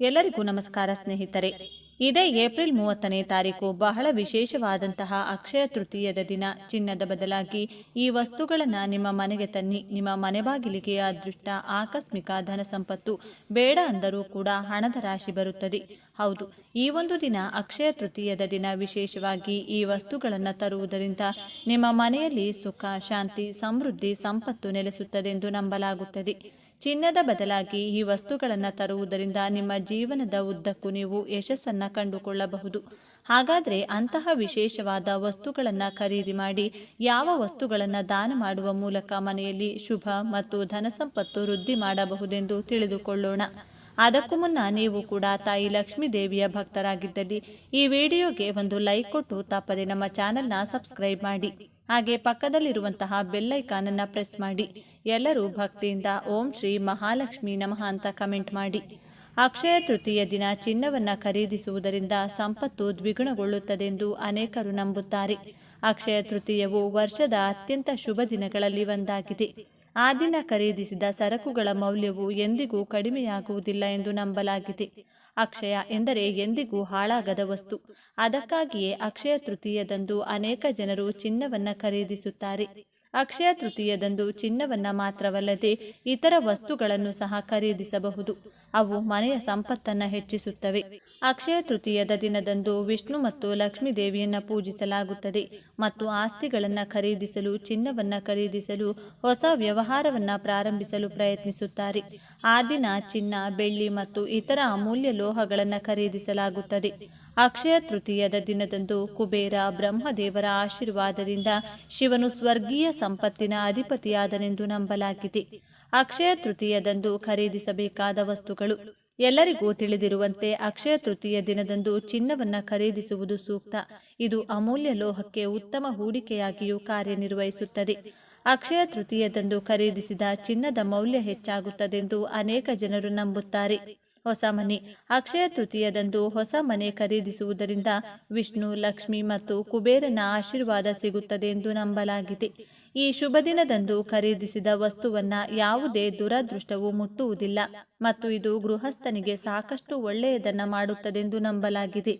ಎಲ್ಲರಿಗೂ ನಮಸ್ಕಾರ ಸ್ನೇಹಿತರೆ. ಇದೇ ಏಪ್ರಿಲ್ ಮೂವತ್ತನೇ ತಾರೀಕು ಬಹಳ ವಿಶೇಷವಾದಂತಹ ಅಕ್ಷಯ ತೃತೀಯದ ದಿನ. ಚಿನ್ನದ ಬದಲಾಗಿ ಈ ವಸ್ತುಗಳನ್ನು ನಿಮ್ಮ ಮನೆಗೆ ತನ್ನಿ. ನಿಮ್ಮ ಮನೆ ಬಾಗಿಲಿಗೆ ಅದೃಷ್ಟ, ಆಕಸ್ಮಿಕ ಧನ ಸಂಪತ್ತು, ಬೇಡ ಅಂದರೂ ಕೂಡ ಹಣದ ರಾಶಿ ಬರುತ್ತದೆ. ಹೌದು, ಈ ಒಂದು ದಿನ ಅಕ್ಷಯ ತೃತೀಯದ ದಿನ ವಿಶೇಷವಾಗಿ ಈ ವಸ್ತುಗಳನ್ನು ತರುವುದರಿಂದ ನಿಮ್ಮ ಮನೆಯಲ್ಲಿ ಸುಖ, ಶಾಂತಿ, ಸಮೃದ್ಧಿ, ಸಂಪತ್ತು ನೆಲೆಸುತ್ತದೆಂದು ನಂಬಲಾಗುತ್ತದೆ. ಚಿನ್ನದ ಬದಲಾಗಿ ಈ ವಸ್ತುಗಳನ್ನು ತರುವುದರಿಂದ ನಿಮ್ಮ ಜೀವನದ ಉದ್ದಕ್ಕೂ ನೀವು ಯಶಸ್ಸನ್ನು ಕಂಡುಕೊಳ್ಳಬಹುದು. ಹಾಗಾದರೆ ಅಂತಹ ವಿಶೇಷವಾದ ವಸ್ತುಗಳನ್ನು ಖರೀದಿ ಮಾಡಿ, ಯಾವ ವಸ್ತುಗಳನ್ನು ದಾನ ಮಾಡುವ ಮೂಲಕ ಮನೆಯಲ್ಲಿ ಶುಭ ಮತ್ತು ಧನಸಂಪತ್ತು ವೃದ್ಧಿ ಮಾಡಬಹುದೆಂದು ತಿಳಿದುಕೊಳ್ಳೋಣ. ಅದಕ್ಕೂ ಮುನ್ನ ನೀವು ಕೂಡ ತಾಯಿ ಲಕ್ಷ್ಮೀ ದೇವಿಯ ಭಕ್ತರಾಗಿದ್ದಲ್ಲಿ ಈ ವಿಡಿಯೋಗೆ ಒಂದು ಲೈಕ್ ಕೊಟ್ಟು ತಪ್ಪದೆ ನಮ್ಮ ಚಾನೆಲ್ನ ಸಬ್ಸ್ಕ್ರೈಬ್ ಮಾಡಿ. ಹಾಗೆ ಪಕ್ಕದಲ್ಲಿರುವಂತಹ ಬೆಲ್ ಅನ್ನ ಪ್ರೆಸ್ ಮಾಡಿ. ಎಲ್ಲರೂ ಭಕ್ತಿಯಿಂದ ಓಂ ಶ್ರೀ ಮಹಾಲಕ್ಷ್ಮಿ ನಮಃ ಅಂತ ಕಮೆಂಟ್ ಮಾಡಿ. ಅಕ್ಷಯ ತೃತೀಯ ದಿನ ಚಿನ್ನವನ್ನು ಖರೀದಿಸುವುದರಿಂದ ಸಂಪತ್ತು ದ್ವಿಗುಣಗೊಳ್ಳುತ್ತದೆಂದು ಅನೇಕರು ನಂಬುತ್ತಾರೆ. ಅಕ್ಷಯ ತೃತೀಯವು ವರ್ಷದ ಅತ್ಯಂತ ಶುಭ ದಿನಗಳಲ್ಲಿ ಒಂದಾಗಿದೆ. ಆ ದಿನ ಖರೀದಿಸಿದ ಸರಕುಗಳ ಮೌಲ್ಯವು ಎಂದಿಗೂ ಕಡಿಮೆಯಾಗುವುದಿಲ್ಲ ಎಂದು ನಂಬಲಾಗಿದೆ. ಅಕ್ಷಯ ಎಂದರೆ ಎಂದಿಗೂ ಹಾಳಾಗದ ವಸ್ತು. ಅದಕ್ಕಾಗಿಯೇ ಅಕ್ಷಯ ತೃತೀಯದಂದು ಅನೇಕ ಜನರು ಚಿನ್ನವನ್ನು ಖರೀದಿಸುತ್ತಾರೆ. ಅಕ್ಷಯ ತೃತೀಯದಂದು ಚಿನ್ನವನ್ನ ಮಾತ್ರವಲ್ಲದೆ ಇತರ ವಸ್ತುಗಳನ್ನು ಸಹ ಖರೀದಿಸಬಹುದು. ಅವು ಮನೆಯ ಸಂಪತ್ತನ್ನ ಹೆಚ್ಚಿಸುತ್ತವೆ. ಅಕ್ಷಯ ತೃತೀಯದ ದಿನದಂದು ವಿಷ್ಣು ಮತ್ತು ಲಕ್ಷ್ಮೀ ದೇವಿಯನ್ನು ಪೂಜಿಸಲಾಗುತ್ತದೆ ಮತ್ತು ಆಸ್ತಿಗಳನ್ನು ಖರೀದಿಸಲು, ಚಿನ್ನವನ್ನು ಖರೀದಿಸಲು, ಹೊಸ ವ್ಯವಹಾರವನ್ನು ಪ್ರಾರಂಭಿಸಲು ಪ್ರಯತ್ನಿಸುತ್ತಾರೆ. ಆ ದಿನ ಚಿನ್ನ, ಬೆಳ್ಳಿ ಮತ್ತು ಇತರ ಅಮೂಲ್ಯ ಲೋಹಗಳನ್ನು ಖರೀದಿಸಲಾಗುತ್ತದೆ. ಅಕ್ಷಯ ತೃತೀಯದ ದಿನದಂದು ಕುಬೇರ ಬ್ರಹ್ಮದೇವರ ಆಶೀರ್ವಾದದಿಂದ ಶಿವನು ಸ್ವರ್ಗೀಯ ಸಂಪತ್ತಿನ ಅಧಿಪತಿಯಾದನೆಂದು ನಂಬಲಾಗಿದೆ. ಅಕ್ಷಯ ತೃತೀಯದಂದು ಖರೀದಿಸಬೇಕಾದ ವಸ್ತುಗಳು ಎಲ್ಲರಿಗೂ ತಿಳಿದಿರುವಂತೆ ಅಕ್ಷಯ ತೃತೀಯ ದಿನದಂದು ಚಿನ್ನವನ್ನ ಖರೀದಿಸುವುದು ಸೂಕ್ತ. ಇದು ಅಮೂಲ್ಯ ಲೋಹಕ್ಕೆ ಉತ್ತಮ ಹೂಡಿಕೆಯಾಗಿಯೂ ಕಾರ್ಯನಿರ್ವಹಿಸುತ್ತದೆ. ಅಕ್ಷಯ ತೃತೀಯದಂದು ಖರೀದಿಸಿದ ಚಿನ್ನದ ಮೌಲ್ಯ ಹೆಚ್ಚಾಗುತ್ತದೆಂದು ಅನೇಕ ಜನರು ನಂಬುತ್ತಾರೆ. ಹೊಸ ಮನೆ. ಅಕ್ಷಯ ತೃತೀಯದಂದು ಹೊಸ ಮನೆ ಖರೀದಿಸುವುದರಿಂದ ವಿಷ್ಣು, ಲಕ್ಷ್ಮಿ ಮತ್ತು ಕುಬೇರನ ಆಶೀರ್ವಾದ ಸಿಗುತ್ತದೆ ಎಂದು ನಂಬಲಾಗಿದೆ. ಈ ಶುಭ ದಿನದಂದು ಖರೀದಿಸಿದ ವಸ್ತುವನ್ನ ಯಾವುದೇ ದುರದೃಷ್ಟವು ಮುಟ್ಟುವುದಿಲ್ಲ ಮತ್ತು ಇದು ಗೃಹಸ್ಥನಿಗೆ ಸಾಕಷ್ಟು ಒಳ್ಳೆಯದನ್ನ ಮಾಡುತ್ತದೆಂದು ನಂಬಲಾಗಿದೆ.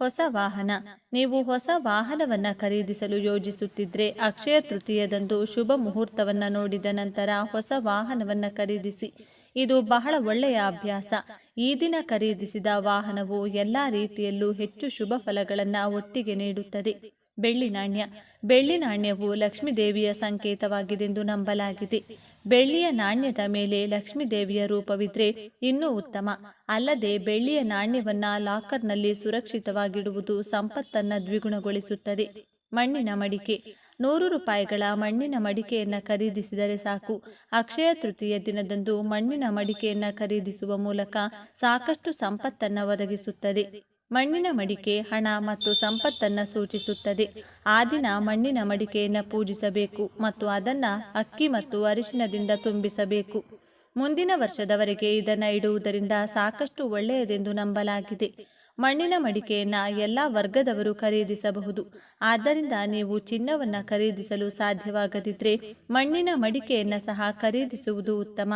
ಹೊಸ ವಾಹನ. ನೀವು ಹೊಸ ವಾಹನವನ್ನ ಖರೀದಿಸಲು ಯೋಜಿಸುತ್ತಿದ್ರೆ ಅಕ್ಷಯ ತೃತೀಯದಂದು ಶುಭ ಮುಹೂರ್ತವನ್ನ ನೋಡಿದ ನಂತರ ಹೊಸ ವಾಹನವನ್ನ ಖರೀದಿಸಿ. ಇದು ಬಹಳ ಒಳ್ಳೆಯ ಅಭ್ಯಾಸ. ಈ ದಿನ ಖರೀದಿಸಿದ ವಾಹನವು ಎಲ್ಲಾ ರೀತಿಯಲ್ಲೂ ಹೆಚ್ಚು ಶುಭ ಫಲಗಳನ್ನು ಒಟ್ಟಿಗೆ ನೀಡುತ್ತದೆ. ಬೆಳ್ಳಿ ನಾಣ್ಯ. ಬೆಳ್ಳಿ ನಾಣ್ಯವು ಲಕ್ಷ್ಮೀ ದೇವಿಯ ಸಂಕೇತವಾಗಿದೆಂದು ನಂಬಲಾಗಿದೆ. ಬೆಳ್ಳಿಯ ನಾಣ್ಯದ ಮೇಲೆ ಲಕ್ಷ್ಮೀ ದೇವಿಯ ರೂಪವಿದ್ರೆ ಇನ್ನೂ ಉತ್ತಮ. ಅಲ್ಲದೆ ಬೆಳ್ಳಿಯ ನಾಣ್ಯವನ್ನ ಲಾಕರ್ನಲ್ಲಿ ಸುರಕ್ಷಿತವಾಗಿಡುವುದು ಸಂಪತ್ತನ್ನ ದ್ವಿಗುಣಗೊಳಿಸುತ್ತದೆ. ಮಣ್ಣಿನ ಮಡಿಕೆ. ನೂರು ರೂಪಾಯಿಗಳ ಮಣ್ಣಿನ ಮಡಿಕೆಯನ್ನ ಖರೀದಿಸಿದರೆ ಸಾಕು. ಅಕ್ಷಯ ತೃತೀಯ ದಿನದಂದು ಮಣ್ಣಿನ ಮಡಿಕೆಯನ್ನ ಖರೀದಿಸುವ ಮೂಲಕ ಸಾಕಷ್ಟು ಸಂಪತ್ತನ್ನ ಒದಗಿಸುತ್ತದೆ. ಮಣ್ಣಿನ ಮಡಿಕೆ, ಹಣ ಮತ್ತು ಸಂಪತ್ತನ್ನ ಸೂಚಿಸುತ್ತದೆ. ಆ ದಿನ ಮಣ್ಣಿನ ಮಡಿಕೆಯನ್ನು ಪೂಜಿಸಬೇಕು ಮತ್ತು ಅದನ್ನ ಅಕ್ಕಿ ಮತ್ತು ಅರಿಶಿನದಿಂದ ತುಂಬಿಸಬೇಕು. ಮುಂದಿನ ವರ್ಷದವರೆಗೆ ಇದನ್ನು ಇಡುವುದರಿಂದ ಸಾಕಷ್ಟು ಒಳ್ಳೆಯದೆಂದು ನಂಬಲಾಗಿದೆ. ಮಣ್ಣಿನ ಮಡಿಕೆಯನ್ನ ಎಲ್ಲ ವರ್ಗದವರು ಖರೀದಿಸಬಹುದು. ಆದ್ದರಿಂದ ನೀವು ಚಿನ್ನವನ್ನ ಖರೀದಿಸಲು ಸಾಧ್ಯವಾಗದಿದ್ದರೆ ಮಣ್ಣಿನ ಮಡಿಕೆಯನ್ನ ಸಹ ಖರೀದಿಸುವುದು ಉತ್ತಮ.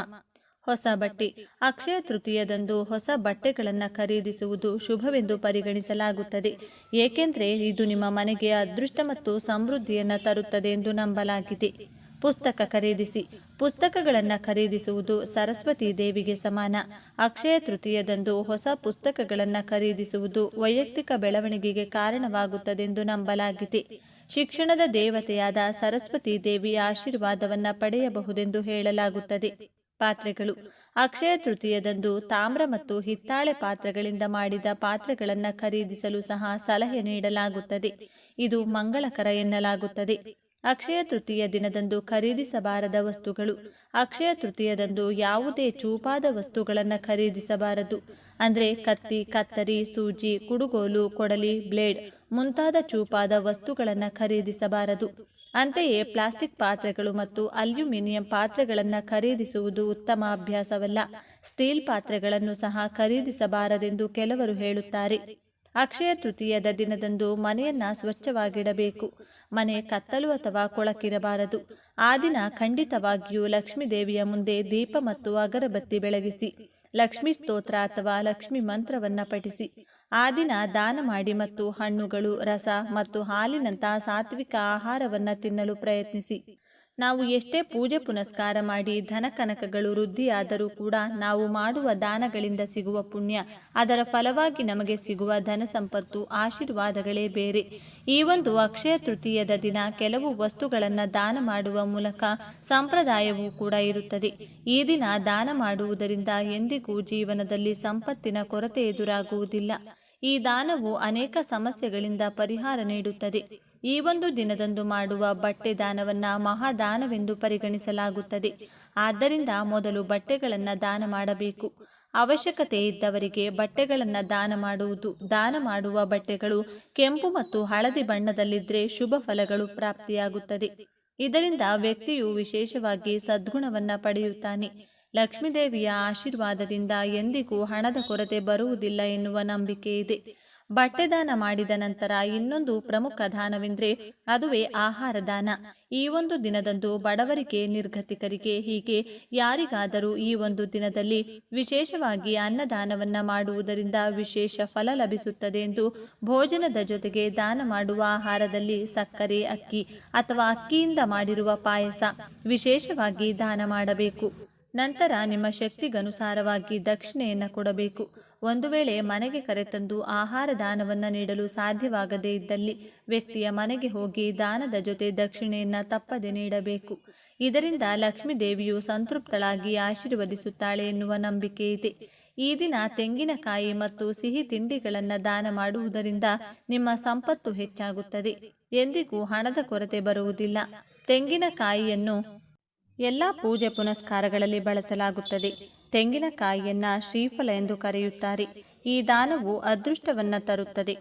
ಹೊಸ ಬಟ್ಟೆ. ಅಕ್ಷಯ ತೃತೀಯದಂದು ಹೊಸ ಬಟ್ಟೆಗಳನ್ನು ಖರೀದಿಸುವುದು ಶುಭವೆಂದು ಪರಿಗಣಿಸಲಾಗುತ್ತದೆ. ಏಕೆಂದರೆ ಇದು ನಿಮ್ಮ ಮನೆಗೆ ಅದೃಷ್ಟ ಮತ್ತು ಸಮೃದ್ಧಿಯನ್ನು ತರುತ್ತದೆ ಎಂದು ನಂಬಲಾಗಿದೆ. ಪುಸ್ತಕ ಖರೀದಿಸಿ. ಪುಸ್ತಕಗಳನ್ನು ಖರೀದಿಸುವುದು ಸರಸ್ವತಿ ದೇವಿಗೆ ಸಮಾನ. ಅಕ್ಷಯ ತೃತೀಯದಂದು ಹೊಸ ಪುಸ್ತಕಗಳನ್ನು ಖರೀದಿಸುವುದು ವೈಯಕ್ತಿಕ ಬೆಳವಣಿಗೆಗೆ ಕಾರಣವಾಗುತ್ತದೆಂದು ನಂಬಲಾಗಿದೆ. ಶಿಕ್ಷಣದ ದೇವತೆಯಾದ ಸರಸ್ವತಿ ದೇವಿಯ ಆಶೀರ್ವಾದವನ್ನು ಪಡೆಯಬಹುದೆಂದು ಹೇಳಲಾಗುತ್ತದೆ. ಪಾತ್ರೆಗಳು. ಅಕ್ಷಯ ತೃತೀಯದಂದು ತಾಮ್ರ ಮತ್ತು ಹಿತ್ತಾಳೆ ಪಾತ್ರೆಗಳಿಂದ ಮಾಡಿದ ಪಾತ್ರೆಗಳನ್ನು ಖರೀದಿಸಲು ಸಹ ಸಲಹೆ ನೀಡಲಾಗುತ್ತದೆ. ಇದು ಮಂಗಳಕರ ಎನ್ನಲಾಗುತ್ತದೆ. ಅಕ್ಷಯ ತೃತೀಯ ದಿನದಂದು ಖರೀದಿಸಬಾರದ ವಸ್ತುಗಳು. ಅಕ್ಷಯ ತೃತೀಯದಂದು ಯಾವುದೇ ಚೂಪಾದ ವಸ್ತುಗಳನ್ನು ಖರೀದಿಸಬಾರದು. ಅಂದರೆ ಕತ್ತಿ, ಕತ್ತರಿ, ಸೂಜಿ, ಕುಡುಗೋಲು, ಕೊಡಲಿ, ಬ್ಲೇಡ್ ಮುಂತಾದ ಚೂಪಾದ ವಸ್ತುಗಳನ್ನು ಖರೀದಿಸಬಾರದು. ಅಂತೆಯೇ ಪ್ಲಾಸ್ಟಿಕ್ ಪಾತ್ರೆಗಳು ಮತ್ತು ಅಲ್ಯೂಮಿನಿಯಂ ಪಾತ್ರೆಗಳನ್ನು ಖರೀದಿಸುವುದು ಉತ್ತಮ ಅಭ್ಯಾಸವಲ್ಲ. ಸ್ಟೀಲ್ ಪಾತ್ರೆಗಳನ್ನು ಸಹ ಖರೀದಿಸಬಾರದೆಂದು ಕೆಲವರು ಹೇಳುತ್ತಾರೆ. ಅಕ್ಷಯ ತೃತೀಯದ ದಿನದಂದು ಮನೆಯನ್ನ ಸ್ವಚ್ಛವಾಗಿಡಬೇಕು. ಮನೆ ಕತ್ತಲು ಅಥವಾ ಕೊಳಕಿರಬಾರದು. ಆ ದಿನ ಖಂಡಿತವಾಗಿಯೂ ಲಕ್ಷ್ಮೀ ದೇವಿಯ ಮುಂದೆ ದೀಪ ಮತ್ತು ಅಗರಬತ್ತಿ ಬೆಳಗಿಸಿ, ಲಕ್ಷ್ಮೀ ಸ್ತೋತ್ರ ಅಥವಾ ಲಕ್ಷ್ಮಿ ಮಂತ್ರವನ್ನ ಪಠಿಸಿ ಆ ದಿನ ದಾನ ಮಾಡಿ ಮತ್ತು ಹಣ್ಣುಗಳು, ರಸ ಮತ್ತು ಹಾಲಿನಂತಹ ಸಾತ್ವಿಕ ಆಹಾರವನ್ನ ತಿನ್ನಲು ಪ್ರಯತ್ನಿಸಿ. ನಾವು ಎಷ್ಟೇ ಪೂಜೆ ಪುನಸ್ಕಾರ ಮಾಡಿ ಧನ ಕನಕಗಳು ವೃದ್ಧಿಯಾದರೂ ಕೂಡ ನಾವು ಮಾಡುವ ದಾನಗಳಿಂದ ಸಿಗುವ ಪುಣ್ಯ, ಅದರ ಫಲವಾಗಿ ನಮಗೆ ಸಿಗುವ ಧನ ಸಂಪತ್ತು, ಆಶೀರ್ವಾದಗಳೇ ಬೇರೆ. ಈ ಒಂದು ಅಕ್ಷಯ ತೃತೀಯದ ದಿನ ಕೆಲವು ವಸ್ತುಗಳನ್ನು ದಾನ ಮಾಡುವ ಮೂಲಕ ಸಂಪ್ರದಾಯವೂ ಕೂಡ ಇರುತ್ತದೆ. ಈ ದಿನ ದಾನ ಮಾಡುವುದರಿಂದ ಎಂದಿಗೂ ಜೀವನದಲ್ಲಿ ಸಂಪತ್ತಿನ ಕೊರತೆ ಎದುರಾಗುವುದಿಲ್ಲ. ಈ ದಾನವು ಅನೇಕ ಸಮಸ್ಯೆಗಳಿಂದ ಪರಿಹಾರ ನೀಡುತ್ತದೆ. ಈ ಒಂದು ದಿನದಂದು ಮಾಡುವ ಬಟ್ಟೆ ದಾನವನ್ನ ಮಹಾದಾನವೆಂದು ಪರಿಗಣಿಸಲಾಗುತ್ತದೆ. ಆದ್ದರಿಂದ ಮೊದಲು ಬಟ್ಟೆಗಳನ್ನು ದಾನ ಮಾಡಬೇಕು. ಅವಶ್ಯಕತೆ ಇದ್ದವರಿಗೆ ಬಟ್ಟೆಗಳನ್ನು ದಾನ ಮಾಡುವುದು, ದಾನ ಮಾಡುವ ಬಟ್ಟೆಗಳು ಕೆಂಪು ಮತ್ತು ಹಳದಿ ಬಣ್ಣದಲ್ಲಿದ್ದರೆ ಶುಭ ಫಲಗಳು ಪ್ರಾಪ್ತಿಯಾಗುತ್ತದೆ. ಇದರಿಂದ ವ್ಯಕ್ತಿಯು ವಿಶೇಷವಾಗಿ ಸದ್ಗುಣವನ್ನ ಪಡೆಯುತ್ತಾನೆ. ಲಕ್ಷ್ಮೀದೇವಿಯ ಆಶೀರ್ವಾದದಿಂದ ಎಂದಿಗೂ ಹಣದ ಕೊರತೆ ಬರುವುದಿಲ್ಲ ಎನ್ನುವ ನಂಬಿಕೆ ಇದೆ. ಬಟ್ಟೆ ದಾನ ಮಾಡಿದ ನಂತರ ಇನ್ನೊಂದು ಪ್ರಮುಖ ದಾನವೆಂದರೆ ಅದುವೇ ಆಹಾರ ದಾನ. ಈ ಒಂದು ದಿನದಂದು ಬಡವರಿಗೆ, ನಿರ್ಗತಿಕರಿಗೆ, ಹೀಗೆ ಯಾರಿಗಾದರೂ ಈ ಒಂದು ದಿನದಲ್ಲಿ ವಿಶೇಷವಾಗಿ ಅನ್ನದಾನವನ್ನ ಮಾಡುವುದರಿಂದ ವಿಶೇಷ ಫಲ ಲಭಿಸುತ್ತದೆ ಎಂದು ಭೋಜನದ ಜೊತೆಗೆ ದಾನ ಮಾಡುವ ಆಹಾರದಲ್ಲಿ ಸಕ್ಕರೆ, ಅಕ್ಕಿ ಅಥವಾ ಅಕ್ಕಿಯಿಂದ ಮಾಡಿರುವ ಪಾಯಸ ವಿಶೇಷವಾಗಿ ದಾನ ಮಾಡಬೇಕು. ನಂತರ ನಿಮ್ಮ ಶಕ್ತಿಗನುಸಾರವಾಗಿ ದಕ್ಷಿಣೆಯನ್ನು ಕೊಡಬೇಕು. ಒಂದು ವೇಳೆ ಮನೆಗೆ ಕರೆತಂದು ಆಹಾರ ದಾನವನ್ನು ನೀಡಲು ಸಾಧ್ಯವಾಗದೇ ಇದ್ದಲ್ಲಿ ವ್ಯಕ್ತಿಯ ಮನೆಗೆ ಹೋಗಿ ದಾನದ ಜೊತೆ ದಕ್ಷಿಣೆಯನ್ನು ತಪ್ಪದೆ ನೀಡಬೇಕು. ಇದರಿಂದ ಲಕ್ಷ್ಮೀ ದೇವಿಯು ಸಂತೃಪ್ತಳಾಗಿ ಆಶೀರ್ವದಿಸುತ್ತಾಳೆ ಎನ್ನುವ ನಂಬಿಕೆ ಇದೆ. ಈ ದಿನ ತೆಂಗಿನಕಾಯಿ ಮತ್ತು ಸಿಹಿ ತಿಂಡಿಗಳನ್ನು ದಾನ ಮಾಡುವುದರಿಂದ ನಿಮ್ಮ ಸಂಪತ್ತು ಹೆಚ್ಚಾಗುತ್ತದೆ. ಎಂದಿಗೂ ಹಣದ ಕೊರತೆ ಬರುವುದಿಲ್ಲ. ತೆಂಗಿನಕಾಯಿಯನ್ನು ಎಲ್ಲ ಪೂಜೆ ಪುನಸ್ಕಾರಗಳಲ್ಲಿ ಬಳಸಲಾಗುತ್ತದೆ. ತೆಂಗಿನಕಾಯಿಯನ್ನ ಶ್ರೀಫಲ ಎಂದು ಕರೆಯುತ್ತಾರೆ. ಈ ದಾನವು ಅದೃಷ್ಟವನ್ನ ತರುತ್ತದೆ.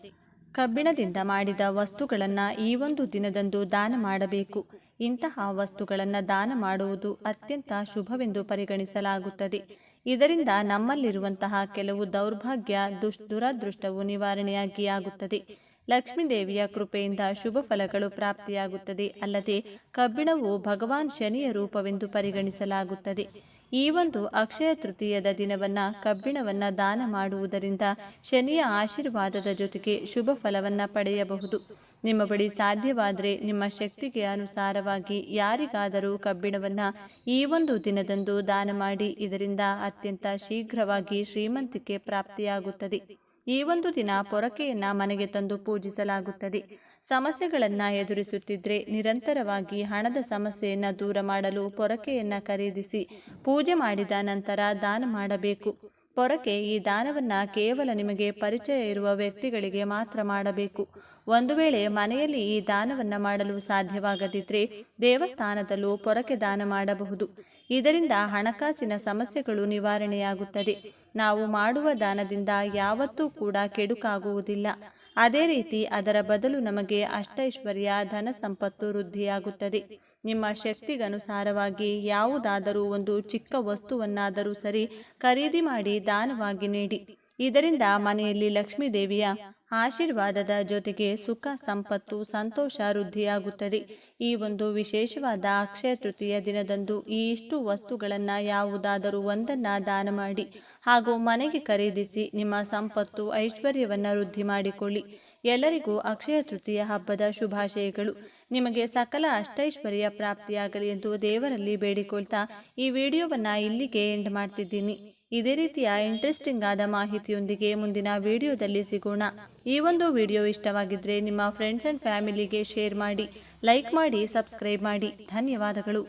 ಕಬ್ಬಿಣದಿಂದ ಮಾಡಿದ ವಸ್ತುಗಳನ್ನು ಈ ಒಂದು ದಿನದಂದು ದಾನ ಮಾಡಬೇಕು. ಇಂತಹ ವಸ್ತುಗಳನ್ನು ದಾನ ಮಾಡುವುದು ಅತ್ಯಂತ ಶುಭವೆಂದು ಪರಿಗಣಿಸಲಾಗುತ್ತದೆ. ಇದರಿಂದ ನಮ್ಮಲ್ಲಿರುವಂತಹ ಕೆಲವು ದೌರ್ಭಾಗ್ಯ, ದುಷ್, ದುರದೃಷ್ಟವು ನಿವಾರಣೆಯಾಗಿ ಆಗುತ್ತದೆ ಲಕ್ಷ್ಮೀ ದೇವಿಯ ಕೃಪೆಯಿಂದ ಶುಭ ಫಲಗಳು ಪ್ರಾಪ್ತಿಯಾಗುತ್ತದೆ. ಅಲ್ಲದೆ ಕಬ್ಬಿಣವು ಭಗವಾನ್ ಶನಿಯ ರೂಪವೆಂದು ಪರಿಗಣಿಸಲಾಗುತ್ತದೆ. ಈ ಒಂದು ಅಕ್ಷಯ ತೃತೀಯದ ದಿನವನ್ನ ಕಬ್ಬಿಣವನ್ನ ದಾನ ಮಾಡುವುದರಿಂದ ಶನಿಯ ಆಶೀರ್ವಾದದ ಜೊತೆಗೆ ಶುಭ ಫಲವನ್ನ ಪಡೆಯಬಹುದು. ನಿಮ್ಮ ಬಳಿ ಸಾಧ್ಯವಾದರೆ ನಿಮ್ಮ ಶಕ್ತಿಗೆ ಅನುಸಾರವಾಗಿ ಯಾರಿಗಾದರೂ ಕಬ್ಬಿಣವನ್ನ ಈ ಒಂದು ದಿನದಂದು ದಾನ ಮಾಡಿ ಇದರಿಂದ ಅತ್ಯಂತ ಶೀಘ್ರವಾಗಿ ಶ್ರೀಮಂತಿಕೆ ಪ್ರಾಪ್ತಿಯಾಗುತ್ತದೆ. ಈ ಒಂದು ದಿನ ಪೊರಕೆಯನ್ನ ಮನೆಗೆ ತಂದು ಪೂಜಿಸಲಾಗುತ್ತದೆ. ಸಮಸ್ಯೆಗಳನ್ನ ಎದುರಿಸುತ್ತಿದ್ರೆ ನಿರಂತರವಾಗಿ ಹಣದ ಸಮಸ್ಯೆಯನ್ನ ದೂರ ಮಾಡಲು ಪೊರಕೆಯನ್ನ ಖರೀದಿಸಿ ಪೂಜೆ ಮಾಡಿದ ನಂತರ ದಾನ ಮಾಡಬೇಕು. ಪೊರಕೆ ಈ ದಾನವನ್ನ ಕೇವಲ ನಿಮಗೆ ಪರಿಚಯ ಇರುವ ವ್ಯಕ್ತಿಗಳಿಗೆ ಮಾತ್ರ ಮಾಡಬೇಕು. ಒಂದು ವೇಳೆ ಮನೆಯಲ್ಲಿ ಈ ದಾನವನ್ನ ಮಾಡಲು ಸಾಧ್ಯವಾಗದಿದ್ದರೆ ದೇವಸ್ಥಾನದಲ್ಲೂ ಪೊರಕೆ ದಾನ ಮಾಡಬಹುದು. ಇದರಿಂದ ಹಣಕಾಸಿನ ಸಮಸ್ಯೆಗಳು ನಿವಾರಣೆಯಾಗುತ್ತದೆ. ನಾವು ಮಾಡುವ ದಾನದಿಂದ ಯಾವತ್ತೂ ಕೂಡ ಕೆಡುಕಾಗುವುದಿಲ್ಲ. ಅದೇ ರೀತಿ ಅದರ ಬದಲು ನಮಗೆ ಅಷ್ಟೈಶ್ವರ್ಯ ಧನ ಸಂಪತ್ತು ವೃದ್ಧಿಯಾಗುತ್ತದೆ. ನಿಮ್ಮ ಶಕ್ತಿಗನುಸಾರವಾಗಿ ಯಾವುದಾದರೂ ಒಂದು ಚಿಕ್ಕ ವಸ್ತುವನ್ನಾದರೂ ಸರಿ ಖರೀದಿ ಮಾಡಿ ದಾನವಾಗಿ ನೀಡಿ. ಇದರಿಂದ ಮನೆಯಲ್ಲಿ ಲಕ್ಷ್ಮೀ ದೇವಿಯ ಆಶೀರ್ವಾದದ ಜೊತೆಗೆ ಸುಖ, ಸಂಪತ್ತು, ಸಂತೋಷ, ವೃದ್ಧಿಯಾಗುತ್ತದೆ. ಈ ಒಂದು ವಿಶೇಷವಾದ ಅಕ್ಷಯ ತೃತೀಯ ದಿನದಂದು ಈ ಇಷ್ಟು ವಸ್ತುಗಳನ್ನು ಯಾವುದಾದರೂ ಒಂದನ್ನು ದಾನ ಮಾಡಿ ಹಾಗೂ ಮನೆಗೆ ಖರೀದಿಸಿ ನಿಮ್ಮ ಸಂಪತ್ತು, ಐಶ್ವರ್ಯವನ್ನು ವೃದ್ಧಿ ಮಾಡಿಕೊಳ್ಳಿ. ಎಲ್ಲರಿಗೂ ಅಕ್ಷಯ ತೃತೀಯ ಹಬ್ಬದ ಶುಭಾಶಯಗಳು. ನಿಮಗೆ ಸಕಲ ಅಷ್ಟೈಶ್ವರ್ಯ ಪ್ರಾಪ್ತಿಯಾಗಲಿ ಎಂದು ದೇವರಲ್ಲಿ ಬೇಡಿಕೊಳ್ತಾ ಈ ವಿಡಿಯೋವನ್ನು ಇಲ್ಲಿಗೆ ಎಂಡ್ ಮಾಡ್ತಿದ್ದೀನಿ. ಇದೇ ರೀತಿಯ ಇಂಟ್ರೆಸ್ಟಿಂಗ್ ಆದ ಮಾಹಿತಿಯೊಂದಿಗೆ ಮುಂದಿನ ವಿಡಿಯೋದಲ್ಲಿ ಸಿಗೋಣ. ಈ ಒಂದು ವಿಡಿಯೋ ಇಷ್ಟವಾಗಿದ್ದರೆ ನಿಮ್ಮ ಫ್ರೆಂಡ್ಸ್ ಆ್ಯಂಡ್ ಫ್ಯಾಮಿಲಿಗೆ ಶೇರ್ ಮಾಡಿ ಲೈಕ್ ಮಾಡಿ ಸಬ್ಸ್ಕ್ರೈಬ್ ಮಾಡಿ. ಧನ್ಯವಾದಗಳು.